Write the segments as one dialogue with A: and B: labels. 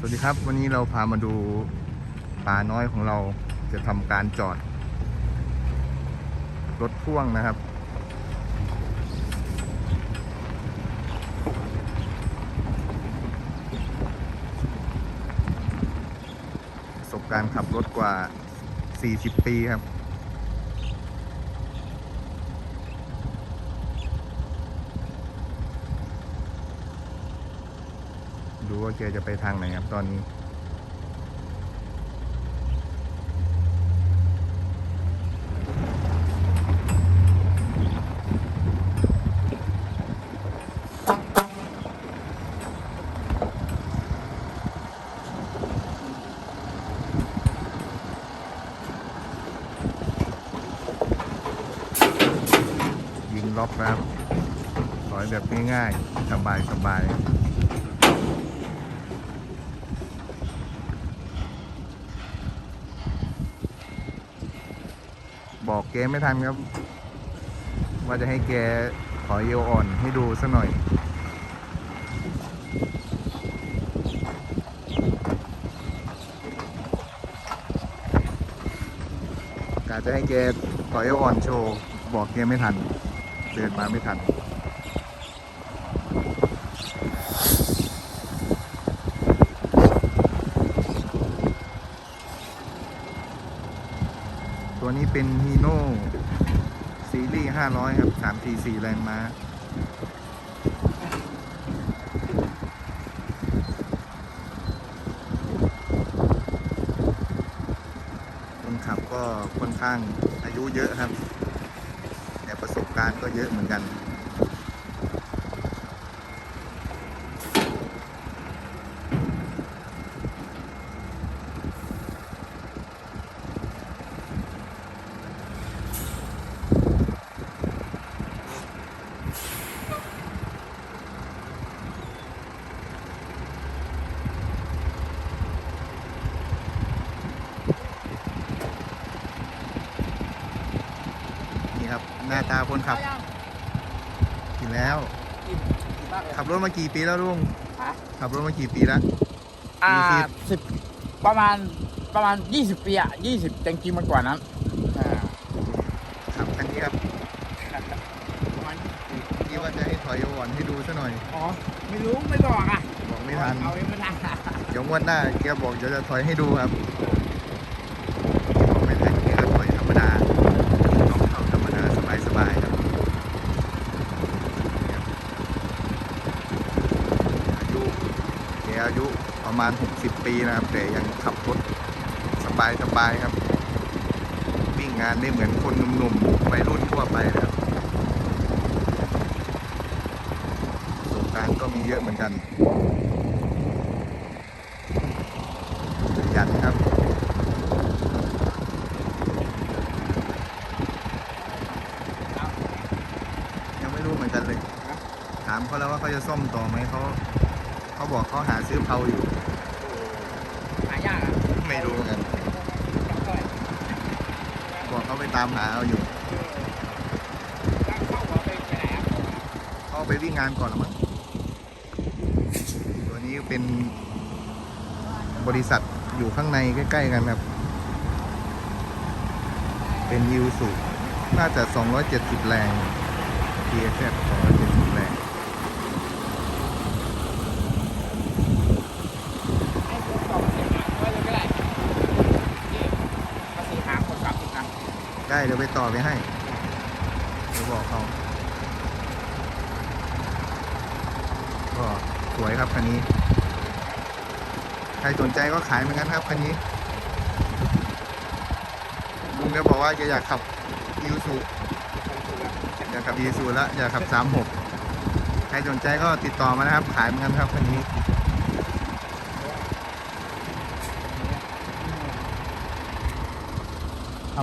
A: สวัสดีครับ วันนี้เราพามาดูปลาน้อยของเราจะทำการจอด รถพ่วงนะครับ ประสบการณ์ขับรถกว่า 40 ปีครับ ดูว่าแกจะไปทางไหนครับตอนนี้ยิงล็อกครับถอยแบบง่ายๆ สบายสบาย บอกแกไม่ทันครับ ว่าจะให้แกขอเอวอ่อนให้ดูสักหน่อย กาจะให้แกขอเอวอ่อนโชว์ บอกแกไม่ทัน เดินมาไม่ทัน ตัวนี้เป็นฮีโน่ซีรีส์500 ครับ 3 4 4 แรงม้า คนขับก็ค่อนข้างอายุเยอะครับ แต่ประสบการณ์ก็เยอะเหมือนกันครับ หน้าตาคนขับกินแล้ว ขับรถมากี่ปีแล้วลุง
B: ฮะ
A: ขับรถมากี่ปีแล้ว
B: อ่า
A: ยี่สิบ
B: สิบประมาณประมาณยี่สิบปีอะยี่สิบจริงๆมันกว่านั้นอ่า
A: ขับคันนี้ครับ
B: ประมาณ
A: นี่ว่าจะให้ถอยอ่อนให้ดูซะหน่อย
B: อ๋อไม่รู้ไม่บอกอะ
A: บอกไม่ทัน
B: เอาเองไม่ทัน
A: เดี๋ยวงวดหน้าแกบอกเดี๋ยวจะถอยให้ดูครับบอกไม่ทันแกก็ถอยธรรมดาน้องเขาธรรมดาสบายสบายๆครับอายุแกอายุประ มาณ 60 ปีนะครับ แต่ยังขับรถสบายสบายๆครับ วิ่งงานได้เหมือนคนหนุ่มๆวัยรุ่นทั่วไปนะครับสบการก็มีเยอะเหมือนกันยันครับยังไม่รู้เหมือนกันเลย ถามเขาแล้วว่าเขาจะซ่อมต่อไหมเขาเขาบอกเขาหาซื้อเพาอยู่ ตามหาเอาอยู่
B: เข้าไป
A: วิ่งงานก่อนหรือมั้ง ตัวนี้เป็นบริษัทอยู่ข้างในใกล้ ๆ กันครับ เป็นยูสุน่าจะ 270 แรง
B: เทีย s f 2 เลย
A: วไปต่อไปให้เดี๋ยวบอกเขาก็สวยครับคันนี้ ใครสนใจก็ขายเหมือนกันครับคันนี้ลุงก็บอกว่าจะอยากขับยูสุอยากขับยูสุแล้วอยากขับ36ใครสนใจก็ติดต่อมานะครับ ขายเหมือนกันครับคันนี้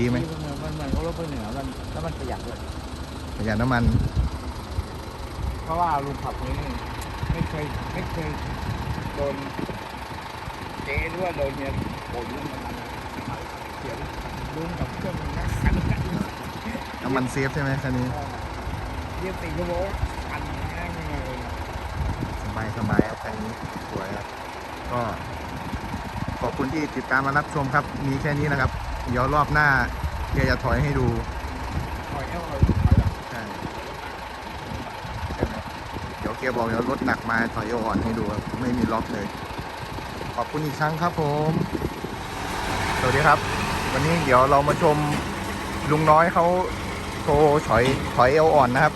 A: ดีไหม
B: มันเหมือนรถไปเหนือมันแล้วมันประหยัดด้วย
A: ประหยัดน้ำมัน
B: เพราะว่าลุงขับนี้ไม่เคยไม่เคยโดนเจ๊หรือว่าโดนเนี่ยโกรธเรื่องมันนะเสียงลุงกับเพื่อนมันนักขันกัน
A: น้ำมันเซฟใช่ไหมคันนี้
B: เรียกสี่ชั่วโมงขันแม่งยังไงเลย
A: สบายสบายครับคันนี้สวยครับก็ขอบคุณที่ติดตามมารับชมครับ มีแค่นี้นะครับ เดี๋ยวรอบหน้าเกียร์จะถอยให้ดู
B: ถอยเอวถอยถอยหลัง
A: ใช่เดี๋ยวเกียร์บอกเดี๋ยวรถหนักมาถอยอ่อนให้ดูครับไม่มีล็อกเลย ขอบคุณอีกครั้งครับผม สวัสดีครับ วันนี้เดี๋ยวเรามาชมลุงน้อยเขาโชว์ถอยถอยเอวอ่อนนะครับ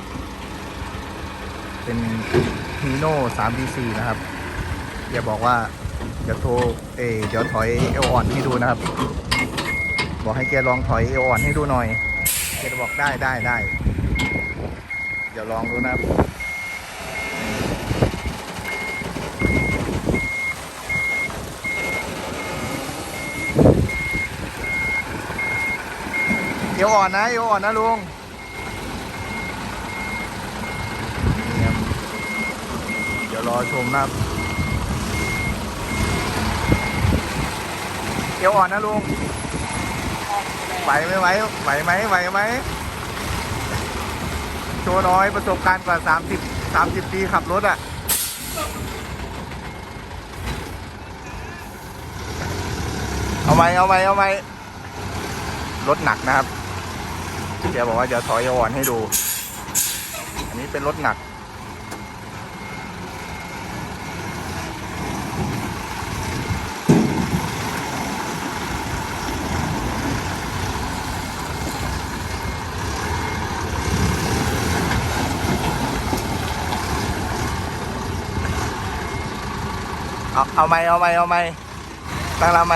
A: เป็นฮีโน่ 3D4 นะครับอย่าบอกว่าเดี๋ยวโทรเอเดี๋ยวถอยเอวอ่อนให้ดูนะครับ บอกให้แกลองถอยเอวอ่อนให้ดูหน่อยแกจะบอกได้ได้ได้เดี๋ยวลองดูนะเอวอ่อนนะเอวอ่อนนะลุงเดี๋ยวรอชมนะเอวอ่อนนะลุง ไหวไหมไหวไหวไหมไหวไหมโชว์น้อยประสบการณ์กว่า 30 30 ปีขับรถอะ่ะเอาไหมเอาไหมเอาไหมรถหนักนะครับแกบอกว่าจะถอยอ่อนให้ดู อันนี้เป็นรถหนัก เอาเอาไหมเอาไหมเอาไหมตั้งรับไหม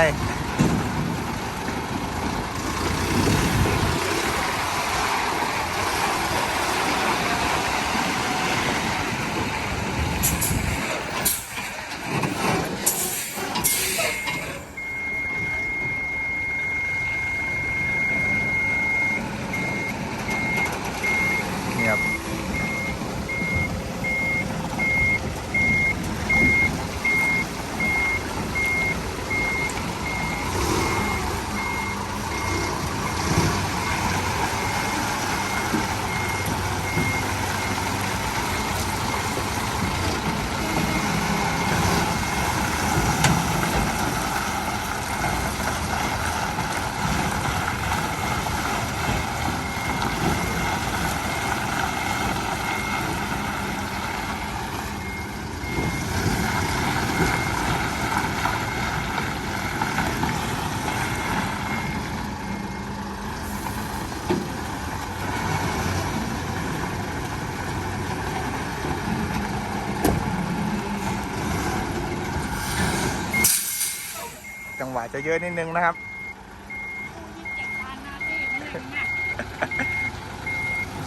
A: จังหวะจะเยอะนิดนึงนะครับ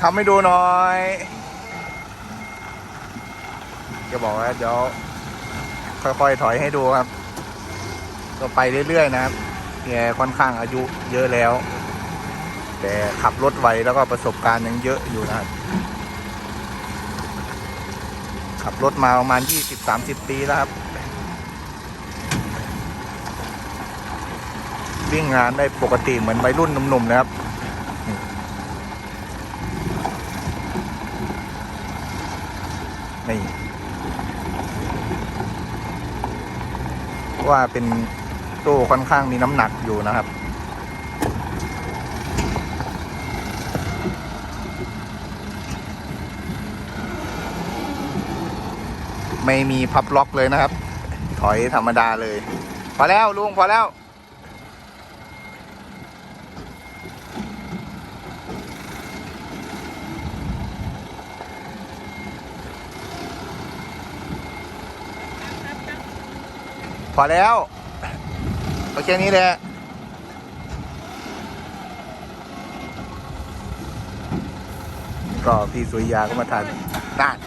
A: ทำให้ดูหน่อยจะบอกว่าเดี๋ยวค่อยๆถอยให้ดูครับก็ไปเรื่อยๆนะครับแกค่อนข้างอายุเยอะแล้ว แต่ขับรถไวแล้วก็ประสบการณ์ยังเยอะอยู่นะครับขับรถมาประมาณ 20-30 ปีแล้วครับ วิ่งงานได้ปกติเหมือนวัยรุ่นหนุ่มๆนะครับนี่ว่าเป็นโต้ค่อนข้างมีน้ำหนักอยู่นะครับไม่มีพับล็อกเลยนะครับ ถอยธรรมดาเลย พอแล้วลุงพอแล้ว พอแล้วโอเคนี้แหละก็พี่สุริยาก็มาทานน่าน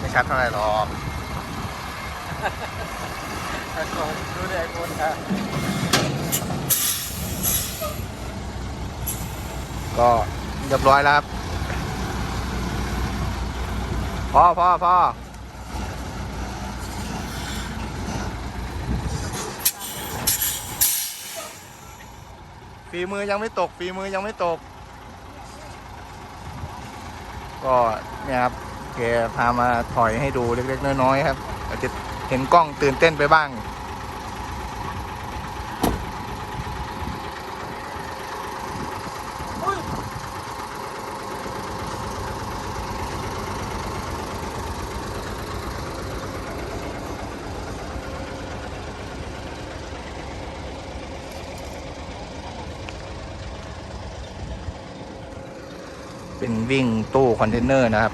A: ไม่ชัดเท่าไหร่หรอก
B: ไอโฟนดูดิไอโฟนอะ
A: ก็เรียบร้อยแล้วครับพอพอพอฝีมือยังไม่ตกฝีมือยังไม่ตก ก็เนี่ยครับแกพามาถอยให้ดูเล็กๆน้อยๆครับอาจจะเห็นกล้องตื่นเต้นไปบ้าง เป็นวิ่งตู้คอนเทนเนอร์นะครับ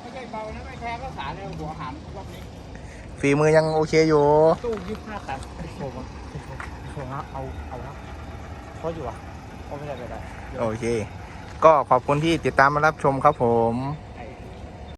B: ไม่ใช่เบานะไม่แพ้ก็สารเลยหัวหามรอบนี้
A: ฝีมือยังโอเคอยู่
B: ตู้ยี่ห้าตันไอโฟนอะไอโฟนไอโฟนเอาเอาครับเพราะอยู่อะเพราะไม่ได้ไปได้
A: โอเค ก็ขอบคุณที่ติดตามมารับชมครับผม